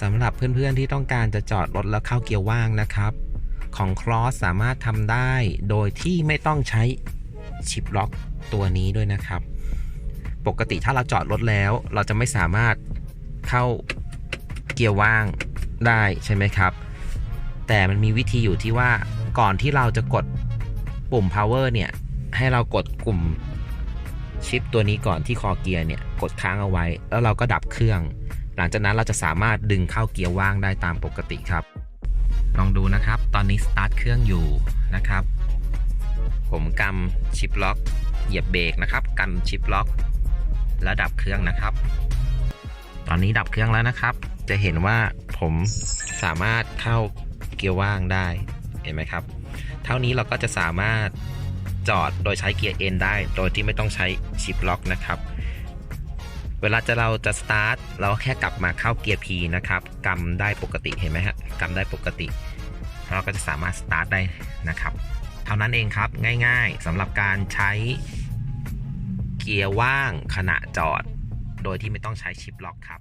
สำหรับเพื่อนๆที่ต้องการจะจอดรถแล้วเข้าเกียร์ว่างนะครับ ของ Cross สามารถทำได้โดยที่ไม่ต้องใช้ชิปล็อกตัวนี้ด้วยนะครับ ปกติถ้าเราจอดรถแล้ว เราจะไม่สามารถเข้าเกียร์ว่างได้ใช่ไหมครับ แต่มันมีวิธีอยู่ที่ว่าก่อนที่เราจะกดปุ่ม power เนี่ย ให้เรากดกลุ่มชิปตัวนี้ก่อนที่คอเกียร์เนี่ย กดค้างเอาไว้ แล้วเราก็ดับเครื่อง หลังจากนั้นเราจะสามารถดึงเข้าเกียร์ว่างได้ตามปกติครับ ลองดูนะครับ ตอนนี้สตาร์ทเครื่องอยู่นะครับ ผมกำชิปล็อก เหยียบเบรกนะครับกำชิปล็อก แล้วดับเครื่องนะครับ ตอนนี้ดับเครื่องแล้วนะครับ จะเห็นว่าผมสามารถเข้าเกียร์ว่างได้เห็นไหมครับ เท่านี้เราก็จะสามารถจอดโดยใช้เกียร์ N ได้ โดยที่ไม่ต้องใช้ชิปล็อกนะครับ เวลาจะเราจะสตาร์ทเราแค่กลับมาเข้าเกียร์ P นะครับกำได้ปกติเห็นไหมฮะกำได้ปกติ เราก็จะสามารถสตาร์ทได้นะครับ เท่านั้นเองครับง่ายๆสำหรับการใช้เกียร์ว่างขณะจอด โดยที่ไม่ต้องใช้ชิปล็อกครับ